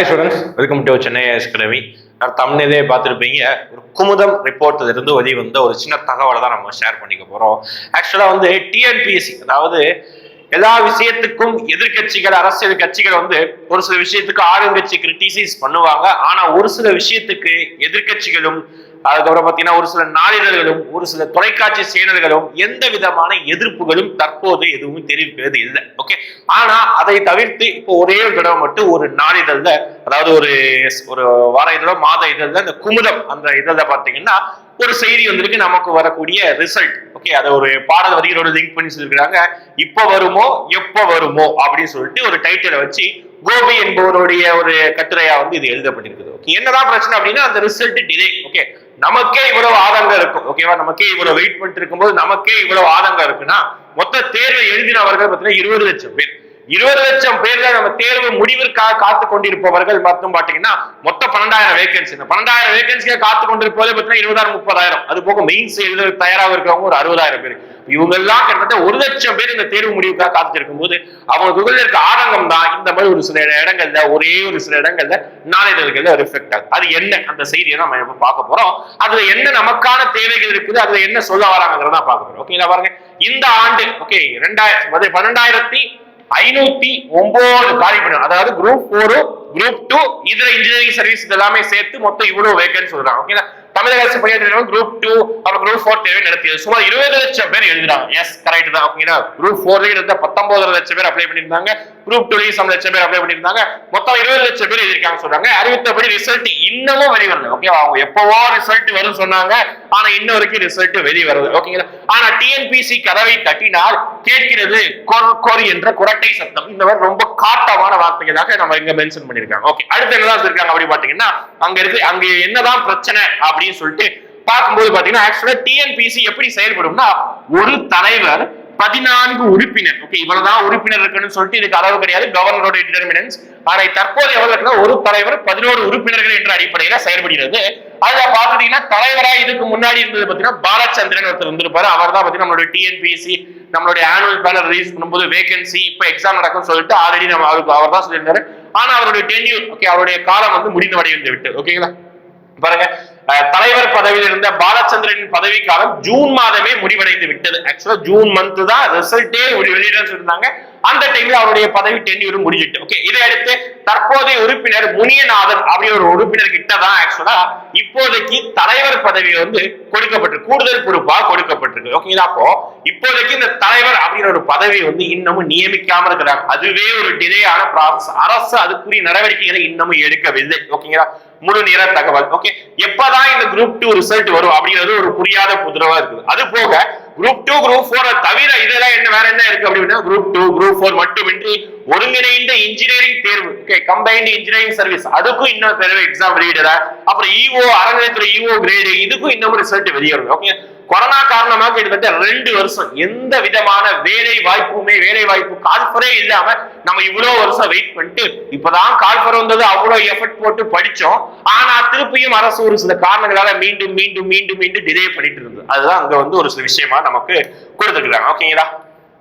Hi students welcome to Chennai academy நான் தமிழ்நிலே பார்த்துருப்பீங்க. ஒரு குமுதம் ரிப்போர்ட்ல இருந்து வெளி வந்த ஒரு சின்ன தகவலை தான் நம்ம ஷேர் பண்ணிக்க போறோம். ஆக்சுவலாக வந்து டிஎன்பிஎஸ்சி அதாவது எல்லா விஷயத்துக்கும் எதிர்க்கட்சிகள் அரசியல் கட்சிகள் வந்து ஒரு சில விஷயத்துக்கு ஆளுங்கட்சி கிரிட்டிசைஸ் பண்ணுவாங்க. ஆனா ஒரு சில விஷயத்துக்கு எதிர்க்கட்சிகளும் அதுக்கப்புறம் பார்த்தீங்கன்னா ஒரு சில நாளிதழ்களும் ஒரு சில தொலைக்காட்சி சேனல்களும் எந்த விதமான எதிர்ப்புகளும் தற்போது எதுவும் தெரிவிக்கிறது இல்லை. ஓகே ஆனா அதை தவிர்த்து இப்போ ஒரே ஒரு தடவை மட்டும் ஒரு நாளிதழ்ல அதாவது ஒரு ஒரு வார இதழோ மாத இதழ்ல இந்த குமுதம் அந்த இதழ்ல பார்த்தீங்கன்னா ஒரு செய்தி வந்திருக்கு. நமக்கு வரக்கூடிய ரிசல்ட் ஓகே அதை ஒரு பாடல் வரிகளோட லிங்க் பண்ணி சொல்லிருக்கிறாங்க இப்போ வருமோ எப்போ வருமோ அப்படின்னு சொல்லிட்டு ஒரு டைட்டிலை வச்சு கோபி என்பவருடைய ஒரு கட்டுரையா வந்து இது எழுதப்பட்டிருக்குது. ஓகே என்னதான் பிரச்சனை அப்படின்னா அந்த ரிசல்ட் டிலே ஓகே நமக்கே இவ்வளவு ஆதங்கம் இருக்கும். ஓகேவா நமக்கே இவ்வளவு வெயிட் பண்ணிட்டு இருக்கும்போது நமக்கே இவ்வளவு ஆதங்கம் இருக்குன்னா மொத்த தேர்வை எழுதினவர்கள் பார்த்தீங்கன்னா இருபது லட்சம் பேர். இருபது லட்சம் பேர்ல நம்ம தேர்வு முடிவிற்காக காத்து கொண்டிருப்பவர்கள் மட்டும் பாத்தீங்கன்னா மொத்தம் பன்னெண்டாயிரம் வேகன்சி இந்த பன்னெண்டாயிரம் வேகன்சியை காத்து கொண்டிருப்பதே பார்த்தீங்கன்னா இருபதாயிரம் முப்பதாயிரம். அது போக மெயின்ஸ் எழுத தயாராக இருக்கிறவங்க ஒரு அறுபதாயிரம் பேர். இவங்க எல்லாம் கிட்டத்தட்ட ஒரு லட்சம் பேர் இந்த தேர்வு முடிவுக்காக காத்துட்டு போது அவங்க இருக்க ஆதங்கம் தான் இந்த மாதிரி ஒரு சில இடங்கள்ல ஒரே ஒரு சில இடங்கள்ல நாளிதழ்கள்ல ரிஃப்ளெக்ட் ஆகுது. அது என்ன? அந்த செய்தியை நம்ம இப்ப பார்க்க போறோம். அதுல என்ன நமக்கான தேவைகள் இருக்குது அதுல என்ன சொல்ல வராங்கிறத பார்க்க போறோம். ஓகேங்களா பாருங்க. இந்த ஆண்டு ஓகே ரெண்டாயிரம் பன்னெண்டாயிரத்தி ஐநூத்தி ஒன்பது காலிப்படம் அதாவது குரூப் போரும் குரூப் டூ இதுல இன்ஜினியரிங் சர்வீஸ் இதெல்லாமே சேர்த்து மொத்தம் இவ்வளவு வேகன்ஸ் சொல்றாங்க. ஓகேங்களா? தமிழக அரசு பணியாற்ற குரூப் டூ அப்புறம் குரூப் ஃபோர் தேவை நடத்தியது. சுமார் இருபது லட்சம் பேர் எழுதினாங்க எஸ் கரெக்ட் தான். ஓகேங்களா குரூப் ஃபோர்ல இருந்த பத்தொன்பது லட்சம் பேர் அப்ளை பண்ணியிருந்தாங்க. குரூப் டூலையும் சம் லட்சம் பேர் அப்ளை பண்ணியிருந்தாங்க. மொத்தம் இருபது லட்சம் பேர் எழுதிருக்காங்க சொல்றாங்க. அறிவித்தபடி ரிசல்ட் இன்னமும் வெளிவரல. ஓகே அவங்க எப்பவோ ரிசல்ட் வரும் சொன்னாங்க. ஆனா இன்ன வரைக்கும் ரிசல்ட் வெளி வருது ஓகேங்களா ஆனா டிஎன்பிசி கதவை தட்டினால் கேட்கிறது கொர் கொர் என்ற குரட்டை சத்தம். இந்த மாதிரி ரொம்ப காட்டமான வார்த்தைகளாக நம்ம இங்க மென்ஷன் பண்ணிருக்காங்க ஓகே அடுத்து என்னதான் இருக்காங்க அப்படி பாத்தீங்கன்னா அங்க இருக்கு அங்க என்னதான் பிரச்சனை அப்படின்னு சொல்லிட்டு பார்க்கும்போது பாத்தீங்கன்னா ஆக்சுவலா டிஎன்பிசி எப்படி செயல்படும்னா ஒரு தலைவர் பதினான்கு உறுப்பினர். ஓகே இவ்வளவுதான் உறுப்பினர் இருக்குன்னு சொல்லிட்டு இதுக்கு அளவு கிடையாது. கவர்னரோட டிட்டர்மினன்ஸ் ஆனா தற்போது எவ்வளவு இருக்குன்னா ஒரு தலைவர் பதினோரு உறுப்பினர்கள் என்ற அடிப்படையில செயல்படுகிறது. அதுல பாத்துட்டீங்கன்னா தலைவரா இதுக்கு முன்னாடி இருந்தது பாத்தீங்கன்னா பாலச்சந்திரன் ஒருத்தர் இருந்திருப்பாரு அவர் தான் பாத்தீங்கன்னா நம்மளுடைய டிஎன்பிஎஸ்சி நம்மளுடைய ஆனுவல் பேனர் ரிலீஸ் பண்ணும்போது வேகன்சி இப்ப எக்ஸாம் நடக்கும் சொல்லிட்டு ஆல்ரெடி நம்ம அவருக்கு அவர் தான் சொல்லியிருந்தாரு. ஆனா அவருடைய டென்யூர் ஓகே அவருடைய காலம் வந்து முடிந்தவடைந்து விட்டு ஓகேங்களா பாருங்க. தலைவர் பதவியில் இருந்த பாலச்சந்திரனின் பதவிக்காலம் ஜூன் மாதமே முடிவடைந்து விட்டது. ஆக்சுவலா ஜூன் மந்த் தான் ரிசல்ட்டே வெளியிட சொல்லிருந்தாங்க அந்த டைம்ல அவருடைய பதவி டென்யூரும் முடிஞ்சிட்டு. ஓகே இதை அடுத்து தற்போதைய உறுப்பினர் முனியநாதன் அப்படி ஒரு உறுப்பினர் கிட்ட தான் ஆக்சுவலா இப்போதைக்கு தலைவர் பதவி வந்து கொடுக்கப்பட்டு கூடுதல் பொறுப்பா கொடுக்கப்பட்டிருக்கு. ஓகேங்களா அப்போ இப்போதைக்கு இந்த தலைவர் அப்படிங்கிற ஒரு பதவி வந்து இன்னமும் நியமிக்காம இருக்கிறாங்க. அதுவே ஒரு டிலேயான ப்ராசஸ் அரசு அதுக்குரிய நடவடிக்கைகளை இன்னமும் எடுக்கவில்லை. ஓகேங்களா முழு நேர தகவல். ஓகே எப்பதான் இந்த குரூப் டூ ரிசல்ட் வரும் அப்படிங்கிறது ஒரு புரியாத புதிரவா இருக்குது. அது போக குரூப் டூ குரூப் போர் தவிர இதெல்லாம் என்ன வேற என்ன இருக்கு அப்படின்னா குரூப் டூ குரூப் போர் மட்டுமின்றி ஒருங்கிணைந்த இன்ஜினியரிங் தேர்வு. ஓகே கம்பைன்டு இன்ஜினியரிங் சர்வீஸ் அதுக்கும் இன்னும் தேர்வு எக்ஸாம் வெளியிடல அப்புறம் இஓ அறநிலையத்துறை இஓ கிரேடு இதுக்கும் இன்னமும் ரிசல்ட் வெளியே வருது ஓகே கொரோனா காரணமாக கிட்டத்தட்ட ரெண்டு வருஷம் எந்த விதமான வேலை வாய்ப்புமே வேலை வாய்ப்பு கால்பரே இல்லாம நம்ம இவ்வளவு வருஷம் வெயிட் பண்ணிட்டு இப்பதான் கால்பர் வந்தது அவ்வளவு எஃபர்ட் போட்டு படிச்சோம். ஆனா திருப்பியும் அரசு ஒரு சில காரணங்களால மீண்டும் மீண்டும் மீண்டும் மீண்டும் டிலே பண்ணிட்டு இருந்தது. அதுதான் அங்க வந்து ஒரு சில விஷயமா நமக்கு கொடுத்துருக்காங்க ஓகேங்களா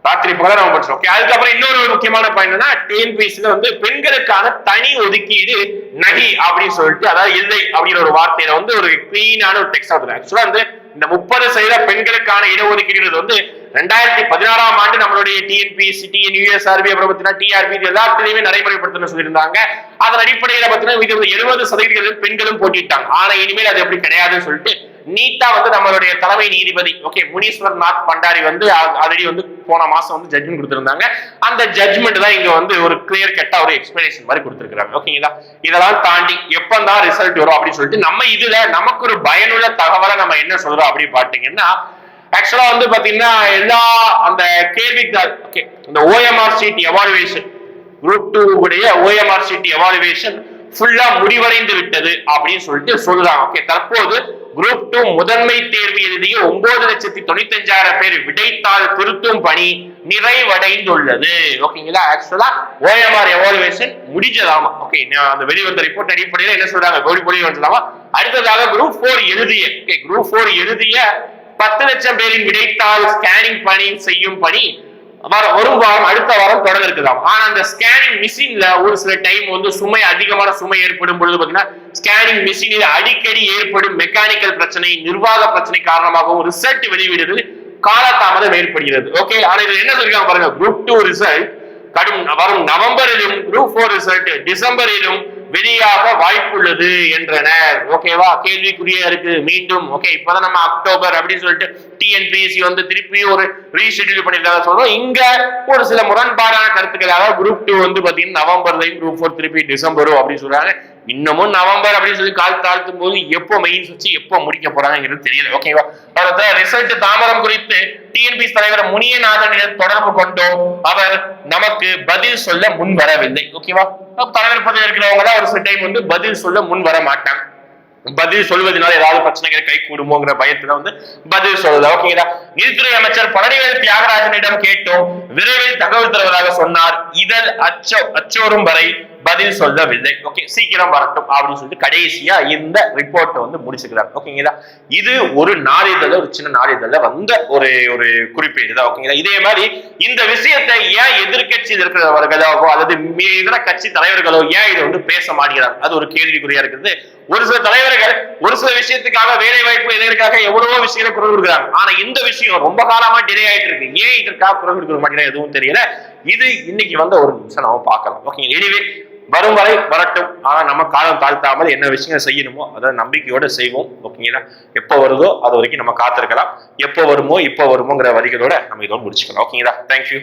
ராத்திரி பகல நம்ம படிச்சோம் ஓகே அதுக்கப்புறம் இன்னொரு முக்கியமான பாயிண்ட் என்ன டிஎன்பிஎஸ்சில வந்து பெண்களுக்கான தனி ஒதுக்கீடு நகி அப்படின்னு சொல்லிட்டு அதாவது இல்லை அப்படிங்கிற ஒரு வார்த்தையில வந்து ஒரு கிளீனான ஒரு டெக்ஸ்ட் ஆகுது ஆக்சுவலா வந்து இந்த முப்பது சதவீத பெண்களுக்கான இடஒதுக்கீடு வந்து ரெண்டாயிரத்தி பதினாறாம் ஆண்டு நம்மளுடைய டிஎன்பிஎஸ்சி டிஎன் யூஎஸ்ஆர்பி அப்புறம் பார்த்தீங்கன்னா டிஆர்பி இது எல்லாத்துலயுமே நடைமுறைப்படுத்தணும் சொல்லியிருந்தாங்க. அதன் அடிப்படையில் பார்த்தீங்கன்னா இது எழுபது சதவீதம் பெண்களும் போட்டிட்டாங்க ஆனா இனிமேல் அது எப்படி கிடையாதுன்னு சொல்லிட்டு நீட்டா வந்து நம்மளுடைய தலைமை நீதிபதி ஓகே முனீஸ்வர் நாத் பண்டாரி வந்து ஆல்ரெடி வந்து போன மாசம் வந்து ஜட்மெண்ட் கொடுத்திருந்தாங்க. அந்த ஜட்மெண்ட் தான் இங்க வந்து ஒரு கிளியர் கட்டா ஒரு எக்ஸ்பிளனேஷன் மாதிரி கொடுத்திருக்காங்க ஓகேங்களா இதெல்லாம் தாண்டி எப்பந்தான் ரிசல்ட் வரும் அப்படின்னு சொல்லிட்டு நம்ம இதுல நமக்கு ஒரு பயனுள்ள தகவலை நம்ம என்ன சொல்றோம் அப்படின்னு பாத்தீங்கன்னா ஆக்சுவலா வந்து பாத்தீங்கன்னா எல்லா அந்த கேள்வித்தாள் ஓகே இந்த OMR sheet evaluation group two உடைய ஓஎம்ஆர் சீட் எவாலுவேஷன் ஃபுல்லா முடிவடைந்து விட்டது அப்படின்னு சொல்லிட்டு சொல்றாங்க. ஓகே தற்போது குரூப் டூ முதன்மை தேர்வு எழுதிய ஒன்பது லட்சத்தி தொண்ணூத்தி அஞ்சாயிரம் பேர் விடைத்தாள் திருத்தும் பணி நிறைவடைந்துள்ளது. ஓகேங்களா ஆக்சுவலா ஓஎம்ஆர் எவாலுவேஷன் முடிஞ்சதாமா? ஓகே அந்த வெளிவந்த ரிப்போர்ட் அடிப்படையில் என்ன சொல்றாங்க? வெளிப்பொழி வந்துடலாமா? அடுத்ததாக குரூப் போர் எழுதிய ஓகே குரூப் போர் எழுதிய பத்து லட்சம் பேரின் விடைத்தாள் ஸ்கேனிங் பணி செய்யும் பணி வரும் வாரம் அடுத்த வாரம் தொடங்க இருக்குதாம். ஆனா அந்த ஸ்கேனிங் மிஷின்ல ஒரு சில டைம் வந்து சுமை அதிகமான சுமை ஏற்படும் பொழுது பாத்தீங்கன்னா ஸ்கேனிங் மிஷினில் அடிக்கடி ஏற்படும் மெக்கானிக்கல் பிரச்சனை நிர்வாக பிரச்சனை காரணமாகவும் ரிசல்ட் வெளியிடுறது காலதாமதம் ஏற்படுகிறது. ஓகே ஆனா இதுல என்ன சொல்லிருக்காங்க பாருங்க? குரூப் டூ ரிசல்ட் கடும் வரும் நவம்பரிலும் குரூப் ஃபோர் ரிசல்ட் டிசம்பரிலும் வெளியாக வாய்ப்புள்ளது என்றனர் ஓகேவா கேள்விக்குரிய இருக்கு. மீண்டும் ஓகே இப்பதான் நம்ம அக்டோபர் அப்படின்னு சொல்லிட்டு டிஎன்பிஎஸ்சி வந்து திருப்பி ஒரு ரீஷெடியூல் பண்ணிருக்காங்க சொல்றோம். இங்க ஒரு சில முரண்பாடான கருத்துக்களாக குரூப் டூ வந்து பாத்தீங்கன்னா நவம்பர்லையும் குரூப் ஃபோர் திருப்பி டிசம்பரும் அப்படின்னு சொல்றாங்க. இன்னமும் நவம்பர் அப்படின்னு சொல்லி கால் தாழ்த்தும் போது எப்போ மெயின் வச்சு எப்போ முடிக்க போறாங்கிறது தெரியல. ஓகேவா அவரது ரிசல்ட் தாமதம் குறித்து டிஎன்பிஎஸ் தலைவர் முனியநாதனிடம் தொடர்பு கொண்டோம் அவர் நமக்கு பதில் சொல்ல முன் வரவில்லை. ஓகேவா தலைவர் பதவி இருக்கிறவங்க தான் ஒரு சில டைம் வந்து பதில் சொல்ல முன் வர மாட்டாங்க. பதில் சொல்வதனால ஏதாவது பிரச்சனைகள் கை கூடுமோங்கிற பயத்துல வந்து பதில் சொல்லல ஓகேங்களா நீதித்துறை அமைச்சர் பழனிவேல் தியாகராஜனிடம் கேட்டோம். விரைவில் தகவல் தருவதாக சொன்னார். இதழ் அச்சோ அச்சோரும் வரை பதில் சொல்லவில்லை. ஓகே சீக்கிரம் வரட்டும் அப்படின்னு சொல்லிட்டு கடைசியா இந்த ரிப்போர்ட்டை வந்து முடிச்சுக்கிறார். ஓகேங்களா இது ஒரு நாளிதழ ஒரு சின்ன நாளிதழ. வந்த ஒரு ஒரு குறிப்பீடு தான் ஓகேங்களா இதே மாதிரி இந்த விஷயத்தை ஏன் எதிர்கட்சியில் இருக்கிறவர்களோ அல்லது இதர கட்சி தலைவர்களோ ஏன் இதை வந்து பேச மாட்டேங்கிறாங்க அது ஒரு கேள்விக்குறியா இருக்குது. ஒரு சில தலைவர்கள் ஒரு சில விஷயத்துக்காக வேலை வாய்ப்பு இதற்காக எவ்வளவோ விஷயங்களை குரல் கொடுக்குறாங்க ஆனா இந்த விஷயம் ரொம்ப காலமா டிலே ஆயிட்டு இருக்கு. ஏன் இதற்காக குரல் கொடுக்க மாட்டேங்கிறாங்க எதுவும் தெரியல. இது இன்னைக்கு வந்த ஒரு நிமிஷம் நம்ம பார்க்கலாம். ஓகே எனிவே வரும் வரை வரட்டும். ஆனா நம்ம காலம் தாழ்த்தாமல் என்ன விஷயங்கள் செய்யணுமோ அதை நம்பிக்கையோட செய்வோம். ஓகேங்களா எப்போ வருதோ அது வரைக்கும் நம்ம காத்திருக்கலாம். எப்போ வருமோ இப்போ வருமோங்கிற வரிகளோட நம்ம இதோட முடிச்சுக்கலாம். ஓகேங்களா தேங்க்யூ